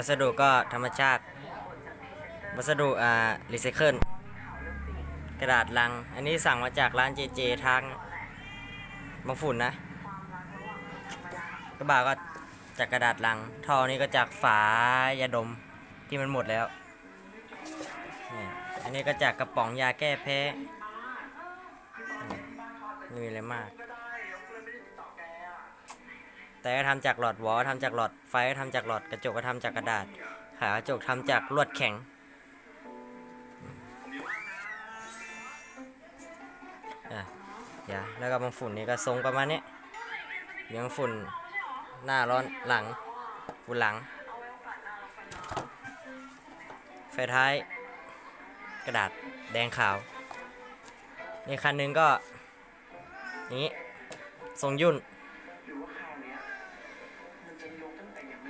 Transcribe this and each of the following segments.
วัสดุก็ธรรมชาติ วัสดุอ่ารีไซเคิลกระดาษลัง อันนี้สั่งมาจากร้านเจเจทางบางฝุ่นนะ กระบะก็จากกระดาษลัง ท่อนี้ก็จากฝายาดมที่มันหมดแล้ว อันนี้ก็จากกระป๋องยาแก้แพ้ ไม่มีอะไรมาก แต่ก็ทำจากหลอดวอลทำจากหลอดไฟทำจากหลอดกระจกก็ทำจากกระดาษ ขากระจกทำจากลวดแข็ง อะเดี๋ยวแล้วก็บางฝุ่นนี่ก็ทรงประมาณนี้มีบางฝุ่นหน้าร้อนหลังฝุ่นหลัง ไฟท้าย กระดาษแดงขาวนี่คันหนึงก็ นี้ทรงยุ่น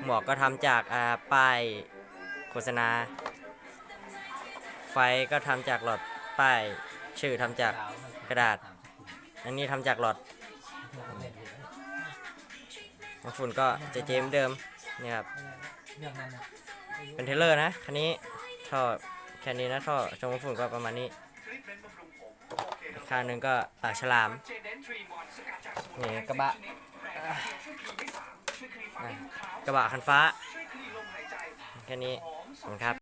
หมวกก็ทำจากป้ายโฆษณา ไฟก็ทำจากหลอดป้ายชื่อทำจากกระดาษ อันนี้ทำจากหลอดบางฝุ่นก็จะเจเหมเดิมนี่ครับเป็นเทเลอร์นะคันนี้ท่อแค่นี้นะท่อชงบางฝุ่นก็ประมาณนี้อีกข้างหนึ่งก็ปากฉลามนี่กระบะ กระบะคันฟ้าแค่นี้ขอบคุณครับ